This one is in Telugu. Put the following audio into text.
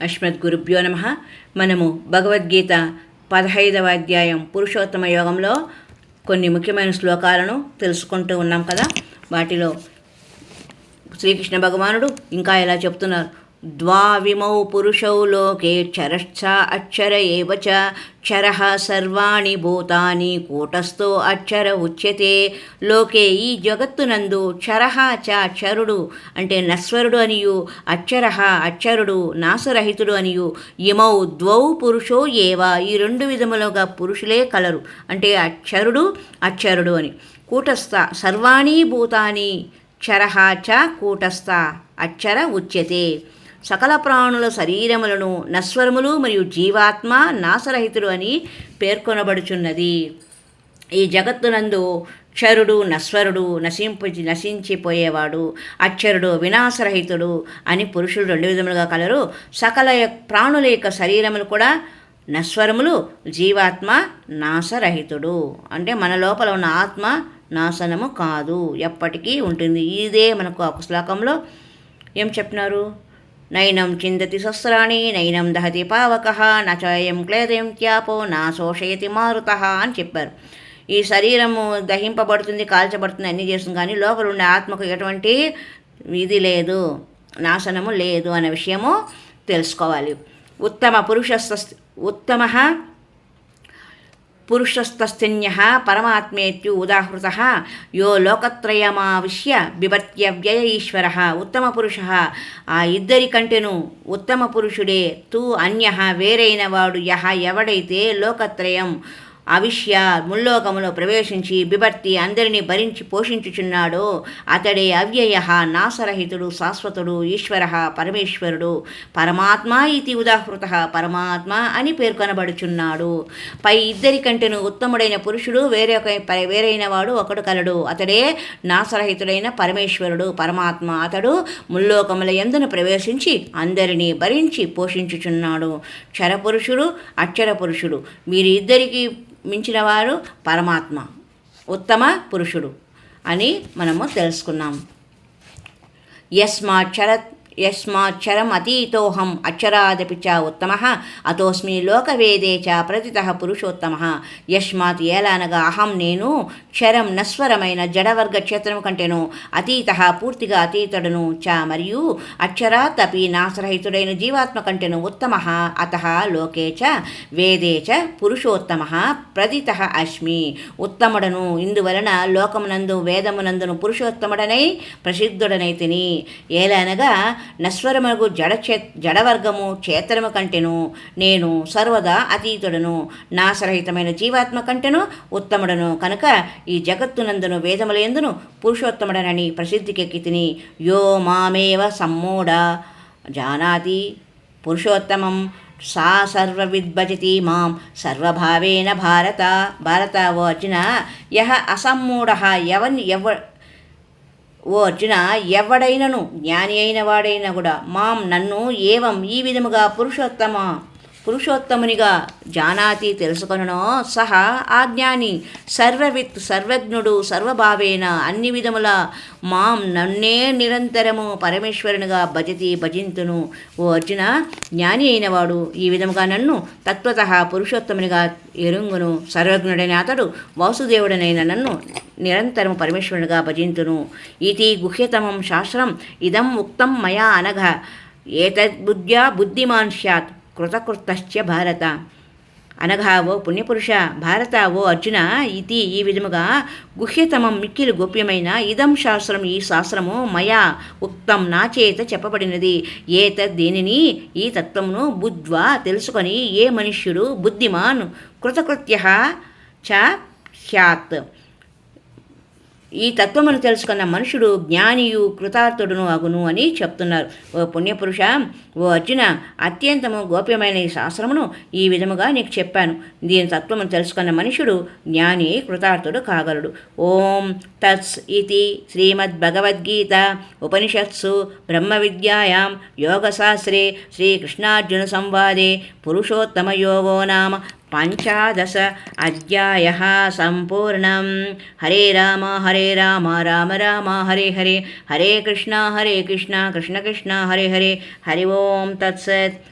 అస్మద్గురుభ్యో నమ. మనము భగవద్గీత పదహైదవ అధ్యాయం పురుషోత్తమ యోగంలో కొన్ని ముఖ్యమైన శ్లోకాలను తెలుసుకుంటూ ఉన్నాం కదా. వాటిలో శ్రీకృష్ణ భగవానుడు ఇంకా ఇలా చెప్తున్నారు? ద్వావిమౌ పురుషౌ లోకే క్షరశ్చ అక్షర ఏవ సర్వాణి భూతాని కూటస్థో అక్షర ఉచ్యతే లోకే ఈ జగత్తునందు క్షరః చ అక్షరుడు అంటే నశ్వరుడు అనియు అక్షర అక్షరుడు నాశరహితుడు అనియు ఇమౌ ద్వౌ పురుషో ఏవ ఈ రెండు విధములుగా పురుషులే కలరు. అంటే అక్షరుడు అక్షరుడు అని. కూటస్థ సర్వాణి భూతాని క్షరః చ కూటస్థ అక్షర ఉచ్యతే. సకల ప్రాణుల శరీరములను నశ్వరములు మరియు జీవాత్మ నాశరహితుడు అని పేర్కొనబడుచున్నది. ఈ జగత్తునందు క్షరుడు నశ్వరుడు నశింపు నశించిపోయేవాడు అక్షరుడు వినాశరహితుడు అని పురుషుడు రెండు విధములుగా కలరు. సకల ప్రాణుల యొక్క శరీరములు కూడా నశ్వరములు జీవాత్మ నాశరహితుడు. అంటే మన లోపల ఉన్న ఆత్మ నాశనము కాదు. ఎప్పటికీ ఉంటుంది. ఇదే మనకు ఒక శ్లోకంలో ఏం చెప్పినారు? నైనం చిందతి శస్త్రాణి నైనం దహతి పావక నచయం క్లేదయం త్యాపో నా శోషయతి మారుత అని చెప్పారు. ఈ శరీరము దహింపబడుతుంది కాల్చబడుతుంది అన్నీ చేస్తుంది కానీ లోపల ఉండే ఆత్మకు ఎటువంటి ఇది లేదు నాశనము లేదు అనే విషయము తెలుసుకోవాలి. ఉత్తమ పురుష ఉత్తమ పురుషస్తస్థిన్య పరమాత్మేత్యు ఉదాహృత. యో లోకత్రయమావిశ్య బిభర్త్యవ్యయ ఈశ్వర ఉత్తమ పురుష. ఆ ఇద్దరి కంటెను ఉత్తమ పురుషుడే. తూ అన్య వేరైన వాడు యహ ఎవడైతే లోకత్రయం అవిష్య ముల్లోకములో ప్రవేశించి బిభర్తి అందరినీ భరించి పోషించుచున్నాడో. అతడే అవ్యయ నాసరహితుడు శాశ్వతుడు ఈశ్వర పరమేశ్వరుడు. పరమాత్మ ఇది ఉదాహృత పరమాత్మ అని పేర్కొనబడుచున్నాడు పై ఇద్దరి కంటేను ఉత్తముడైన పురుషుడు వేరే ఒక వేరైన వాడు ఒకడు కలడు. అతడే నాసరహితుడైన పరమేశ్వరుడు. పరమాత్మ అతడు ముల్లోకముల ఎందును ప్రవేశించి అందరినీ భరించి పోషించుచున్నాడు. క్షరపురుషుడు అక్షర పురుషుడు వీరిద్దరికీ మించినవారు పరమాత్మ ఉత్తమ పురుషుడు అని మనము తెలుసుకున్నాం. యస్మాక్షర యస్మాక్షరమతీతోహం అక్షరాదపి చ ఉత్తమ అతోస్మి లోకవేదే చ ప్రతిత పురుషోత్తమ. యస్మాత్ ఏలానగా అహం నేను క్షరం నస్వరమైన జడవర్గ క్షేత్రం కంటేను అతీత పూర్తిగా అతీతుడను చ మరియు అక్షరాత్ నాశరహితుడైన జీవాత్మ కంటేను ఉత్తమ అత లోకే చ వేదే చ పురుషోత్తమ ప్రదిత అస్మి. ఉత్తముడను ఇందువలన లోకమునందు వేదమునందును పురుషోత్తముడనై ప్రసిద్ధుడనైతిని ఏలనగా నశ్వరమగు జడ చే జడవర్గము చేతనము కంటెను. నేను సర్వదా అతీతుడను. నాసరహితమైన జీవాత్మ కంటెను ఉత్తముడను. కనుక ఈ జగత్తునందును వేదములందును పురుషోత్తముడనని ప్రసిద్ధికెక్కితిని యో మామేవ సమ్మూఢ. జానాతి పురుషోత్తమం. సా సర్వవిద్భజతి మాం. సర్వభావేన భారత. భారత ఓ అర్జున. యహ అసమ్మూఢ. ఎవన్ ఎవ ఓ అర్జున ఎవడైనను జ్ఞాని అయిన వాడైనా కూడా మాం నన్ను ఏవం ఈ విధముగా పురుషోత్తమ? పురుషోత్తమునిగా జానాతి తెలుసుకొనను సహా ఆ జ్ఞాని సర్వవిత్ సర్వజ్ఞుడు సర్వభావేన అన్ని విధముల మాం నన్నే నిరంతరము పరమేశ్వరునిగా భజతి భజింతును. ఓ అర్జున జ్ఞాని అయినవాడు ఈ విధముగా నన్ను తత్వత పురుషోత్తమునిగా ఎరుంగును. సర్వజ్ఞుడైన అతడు వాసుదేవుడనైన నన్ను నిరంతరం పరమేశ్వరునిగా భజింతును. ఇది గుహ్యతమం శాస్త్రం ఇదం ఉక్తం మయా అనఘ. ఏతద్బుద్ధ్యా బుద్ధిమాన్ స్యాత్. కృతకృతశ్చ భారత. అనగా ఓ పుణ్యపురుష భారత ఓ అర్జున ఇది ఈ విధముగా గుహ్యతమం మిక్కిలి గోప్యమైన ఇదం శాస్త్రం ఈ శాస్త్రము మయా ఉక్తం నా చేత చెప్పబడినది. ఏత దేనిని ఈ తత్వమును బుద్ధ్వా తెలుసుకొని ఏ మనుష్యుడు బుద్ధిమాన్ కృతకృత్య చ హ్యాత్. ఈ తత్వమును తెలుసుకున్న మనుషుడు జ్ఞానియు కృతార్థుడును అగును అని చెప్తున్నారు. ఓ పుణ్యపురుష ఓ అర్జున అత్యంతము గోప్యమైన ఈ శాస్త్రమును ఈ విధముగా నీకు చెప్పాను. దీని తత్వమును తెలుసుకున్న మనుషుడు జ్ఞాని కృతార్థుడు కాగలడు. ఓం తత్స్ ఇది శ్రీమద్భగవద్గీత ఉపనిషత్సు బ్రహ్మ విద్యాయాం యోగశాస్త్రే శ్రీకృష్ణార్జున సంవాదే పురుషోత్తమయోగో నామ पञ्चादश अध्यायः सम्पूर्णं हरे राम हरे राम राम राम, हरे हरे। हरे कृष्ण हरे कृष्ण कृष्ण कृष्ण, हरे हरे। हरि ओं तत्सत्।